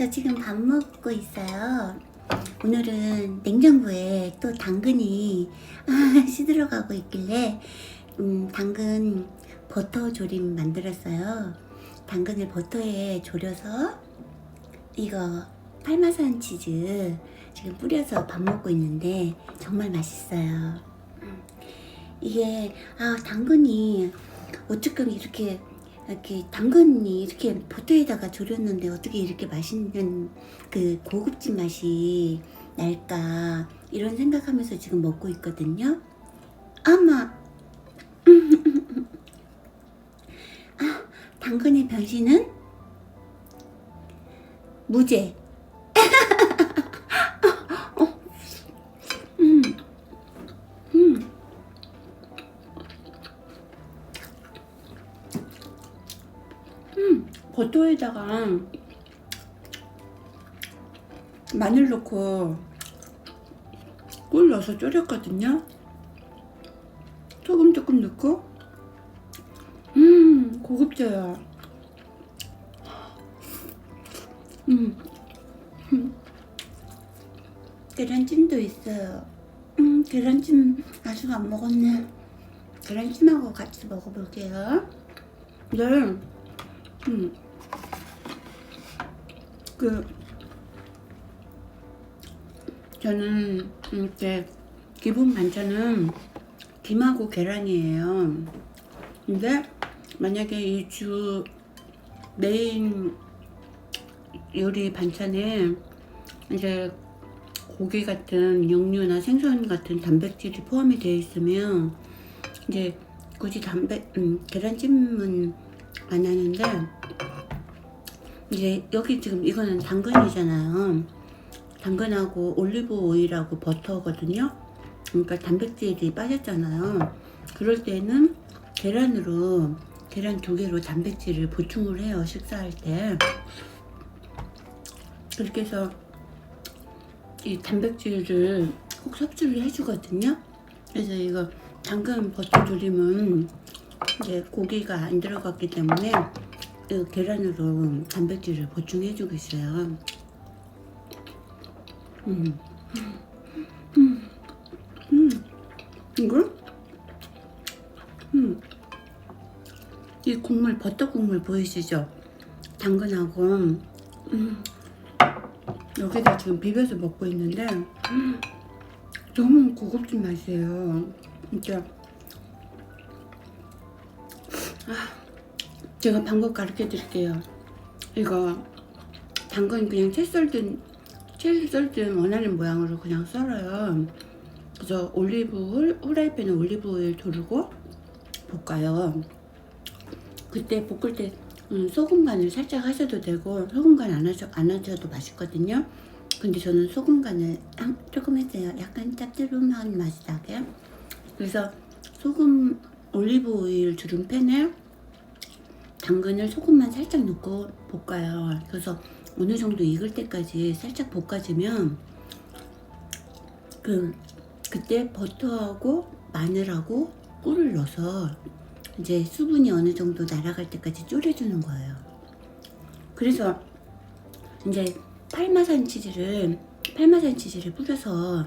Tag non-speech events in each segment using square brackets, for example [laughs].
저 지금 밥 먹고 있어요. 오늘은 냉장고에 또 당근이 아, [laughs] 시들어가고 있길래 음, 당근 버터 조림 만들었어요. 당근을 버터에 졸여서 이거 파마산 치즈 지금 뿌려서 밥 먹고 있는데 정말 맛있어요. 음, 이게 아 당근이 어쨌든 이렇게 이렇게 당근이 이렇게 버터에다가 졸였는데 어떻게 이렇게 맛있는 그 고급진 맛이 날까 이런 생각하면서 지금 먹고 있거든요. 아마 [laughs] 아, 당근의 변신은 무죄. 버터에다가 마늘 넣고 꿀 넣어서 졸였거든요. 소금 조금 넣고 음 고급져요. 음, 음. 계란찜도 있어요. 음 계란찜 아직 안 먹었네. 계란찜하고 같이 먹어볼게요. 네. 음. 그 저는 이렇게 기본 반찬은 김하고 계란이에요. 근데 만약에 이 주 메인 요리 반찬에 이제 고기 같은 육류나 생선 같은 단백질이 포함이 되어 있으면 이제 굳이 단백 음, 계란찜은 안 하는데 이제 여기 지금 이거는 당근이잖아요. 당근하고 올리브 오일하고 버터거든요. 그러니까 단백질이 빠졌잖아요. 그럴 때는 계란으로 계란 두 개로 단백질을 보충을 해요. 식사할 때. 그렇게 해서 이 단백질을 꼭 섭취를 해주거든요. 그래서 이거 당근 버터 조림은 이제 고기가 안 들어갔기 때문에 이 계란으로 단백질을 보충해주고 있어요. 음. 음. 음. 이거? 음. 이 국물, 버터 국물 보이시죠? 당근하고, 음. 여기다 지금 비벼서 먹고 있는데, 음. 너무 고급진 맛이에요. 진짜. 제가 방법 가르쳐 드릴게요. 이거 당근 그냥 채 썰든 채를 썰든 원하는 모양으로 그냥 썰어요. 그래서 올리브 후- 후라이팬에 올리브 오일 두르고 볶아요. 그때 볶을 때 음, 소금 간을 살짝 하셔도 되고 소금 간안 하셔 안 하셔도 맛있거든요. 근데 저는 소금 간을 한- 조금 했어요. 약간 짭조름한 맛이 나게. 그래서 소금 올리브 오일 두른 팬에 당근을 소금만 살짝 넣고 볶아요. 그래서 어느 정도 익을 때까지 살짝 볶아주면 그 그때 버터하고 마늘하고 꿀을 넣어서 이제 수분이 어느 정도 날아갈 때까지 졸여주는 거예요. 그래서 이제 팔마산 치즈를 팔마산 치즈를 뿌려서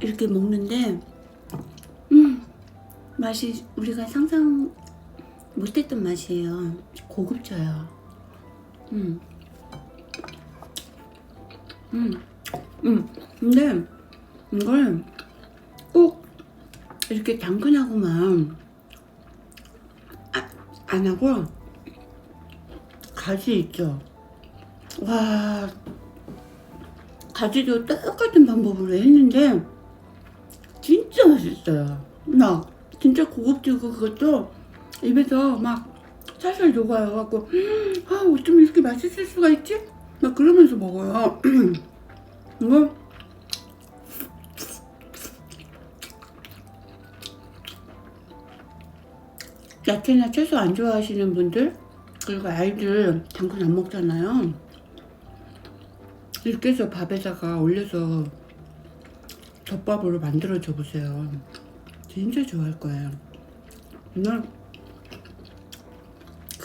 이렇게 먹는데 음 맛이 우리가 상상 못했던 맛이에요. 고급져요. 음. 음. 음. 근데 이걸 꼭 이렇게 당근하고만 아, 안 하고 가지 있죠. 와 가지도 똑같은 방법으로 했는데 진짜 맛있어요. 나 진짜 고급지고 그것도 입에서 막 살살 녹아요. 갖고 아 어쩜 이렇게 맛있을 수가 있지? 막 그러면서 먹어요. [clears throat] 이거 야채나 채소 안 좋아하시는 분들 그리고 아이들 당근 안 먹잖아요. 이렇게 해서 밥에다가 올려서 덮밥으로 만들어 줘 보세요. 진짜 좋아할 거예요. 오늘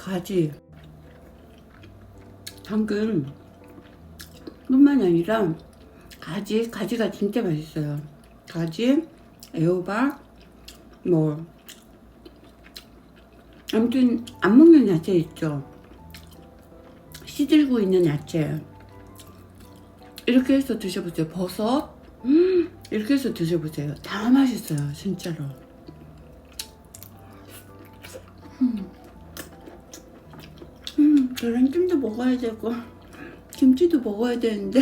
가지 당근 뿐만이 아니라 가지 가지가 진짜 맛있어요. 가지, 애호박, 뭐 아무튼 안 먹는 야채 있죠. 시들고 있는 야채 이렇게 해서 드셔보세요. 버섯 음, 이렇게 해서 드셔보세요. 다 맛있어요, 진짜로. 계란찜도 먹어야 되고 김치도 먹어야 되는데.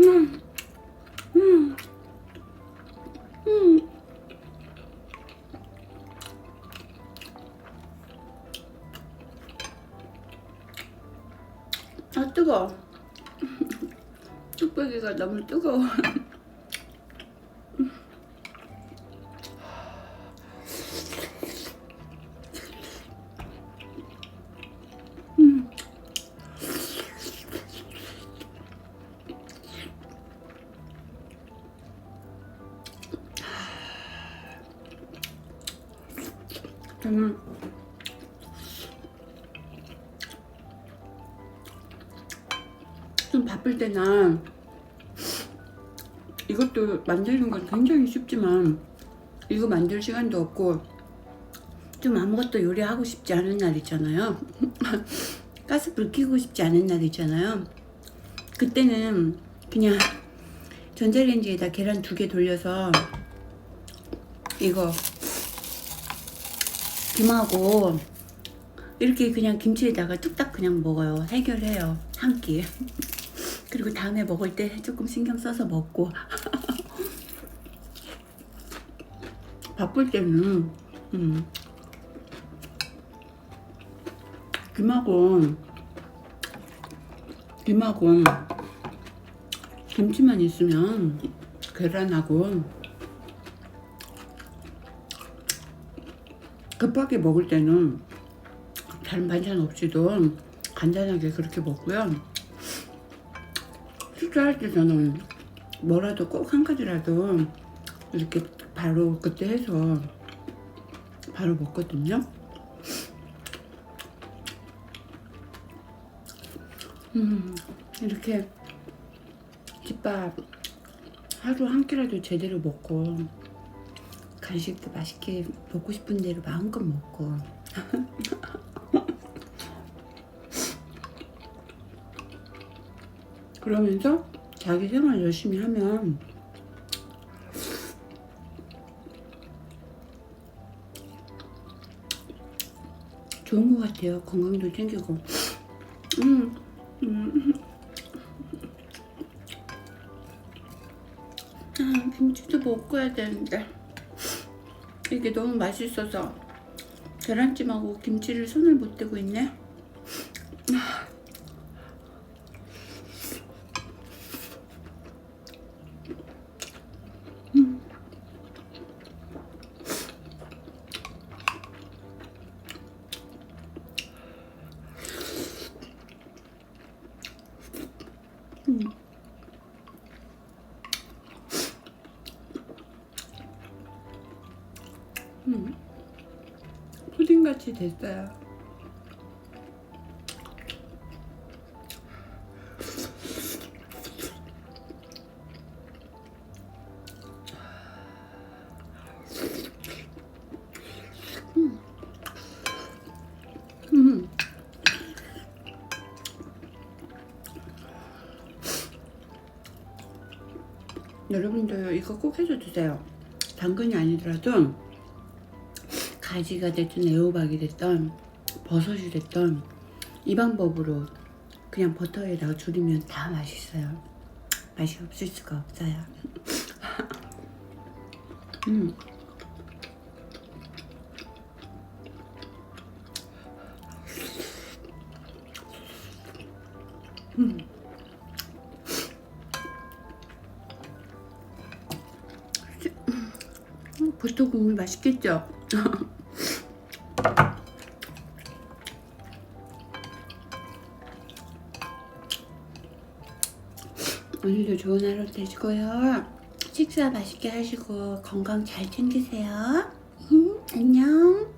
음, 음, 음. 아 뜨거. [laughs] 뚝배기가 너무 뜨거워. [laughs] 저는 좀 바쁠 때나 이것도 만드는 건 굉장히 쉽지만 이거 만들 시간도 없고 좀 아무것도 요리하고 싶지 않은 날 있잖아요. [laughs] 가스불 켜고 싶지 않은 날 있잖아요. 그때는 그냥 전자레인지에다 계란 두 개 돌려서 이거 김하고 이렇게 그냥 김치에다가 뚝딱 그냥 먹어요. 해결해요. 한 끼. [laughs] 그리고 다음에 먹을 때 조금 신경 써서 먹고. [laughs] 바쁠 때는, 음, 김하고, 김하고, 김치만 있으면 계란하고 급하게 먹을 때는 다른 반찬 없이도 간단하게 그렇게 먹고요. 식사할 때 저는 뭐라도 꼭 한 가지라도 이렇게 바로 그때 해서 바로 먹거든요. 음, 이렇게 집밥 하루 한 끼라도 제대로 먹고 간식도 맛있게 먹고 싶은 대로 마음껏 먹고 [laughs] 그러면서 자기 생활 열심히 하면 좋은 것 같아요. 건강도 챙기고. 음, 음. 아, 김치도 먹어야 되는데 이게 너무 맛있어서 계란찜하고 김치를 손을 못 대고 있네. 푸딩같이 됐어요. 음. 음. 여러분도 이거 꼭 해서 드세요. 당근이 아니더라도 가지가 됐든 애호박이 됐든 버섯이 됐든 이 방법으로 그냥 버터에다가 줄이면 다 맛있어요. 맛이 없을 수가 없어요. [laughs] 음. 음. 음, 버터 국물 맛있겠죠? [laughs] 오늘도 좋은 하루 되시고요. 식사 맛있게 하시고 건강 잘 챙기세요. 음, 안녕.